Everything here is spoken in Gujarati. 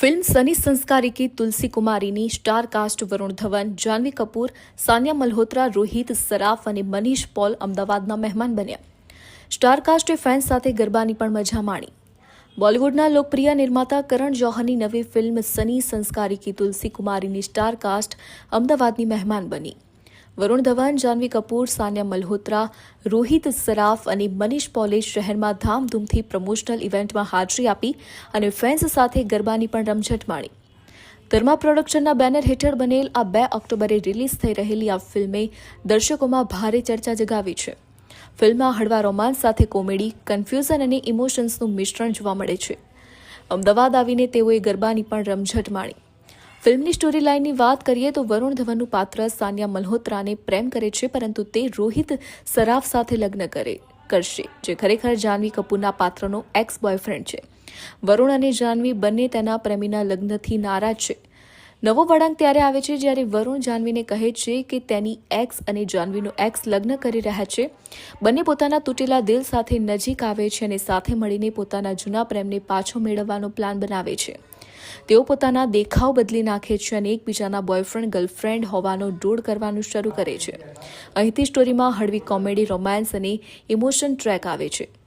ફિલ્મ સની સંસ્કારી કી તુલસી કુમારીની સ્ટાર કાસ્ટ વરુણ ધવન જાહ્નવી કપૂર સાનિયા મલ્હોત્રા રોહિત સરાફ અને મનીષ પોલ અમદાવાદના મહેમાન બન્યા. સ્ટાર કાસ્ટે ફેન્સ સાથે ગરબાની પણ મજા માણી. બોલિવૂડના લોકપ્રિય નિર્માતા કરણ જોહરની નવી ફિલ્મ સની સંસ્કારી કી તુલસી કુમારીની સ્ટાર કાસ્ટ અમદાવાદની મહેમાન બની. વરુણ ધવન, જાનવી કપૂર, સાનિયા મલ્હોત્રા, રોહિત સરાફ અને મનીષ પોલે શહેરમાં ધામધૂમથી પ્રમોશનલ ઇવેન્ટમાં હાજરી આપી અને ફેન્સ સાથે ગરબાની પણ રમઝટ માણી. ધર્મા પ્રોડક્શનના બેનર હેઠળ બનેલ આ બે ઓક્ટોબરે રિલીઝ થઈ રહેલી આ ફિલ્મે દર્શકોમાં ભારે ચર્ચા જગાવી છે. ફિલ્મમાં હળવા રોમાન્સ સાથે કોમેડી કન્ફ્યુઝન અને ઇમોશન્સનું મિશ્રણ જોવા મળે છે. અમદાવાદ આવીને તેઓએ ગરબાની પણ રમઝટ માણી. ફિલ્મની સ્ટોરી લાઇનની વાત કરીએ તો વરુણ ધવનનું પાત્ર સાનિયા મલ્હોત્રાને પ્રેમ કરે છે, પરંતુ તે રોહિત સરાફ સાથે લગ્ન કરે, કરશે, જે ખરેખર જાહ્નવી કપૂરના પાત્રનો એક્સ બોયફ્રેન્ડ છે. વરુણ અને જાહ્નવી બંને તેના પ્રેમીના લગ્નથી નારાજ છે. નવો વળાંક ત્યારે આવે છે જ્યારે વરુણ જાહ્નવીને કહે છે કે તેની એક્સ અને જાહ્નવીનો એક્સ લગ્ન કરી રહ્યા છે. બંને પોતાના તૂટેલા દિલ સાથે નજીક આવે છે અને સાથે મળીને પોતાના જૂના પ્રેમને પાછો મેળવવાનો પ્લાન બનાવે છે. તેઓ પોતાના દેખાવ બદલી નાખે છે અને એકબીજાના બોયફ્રેન્ડ ગર્લફ્રેન્ડ હોવાનો ડોળ કરવાનું શરૂ કરે છે. અહીંથી સ્ટોરીમાં હળવી કોમેડી રોમાન્સ અને ઇમોશન ટ્રેક આવે છે.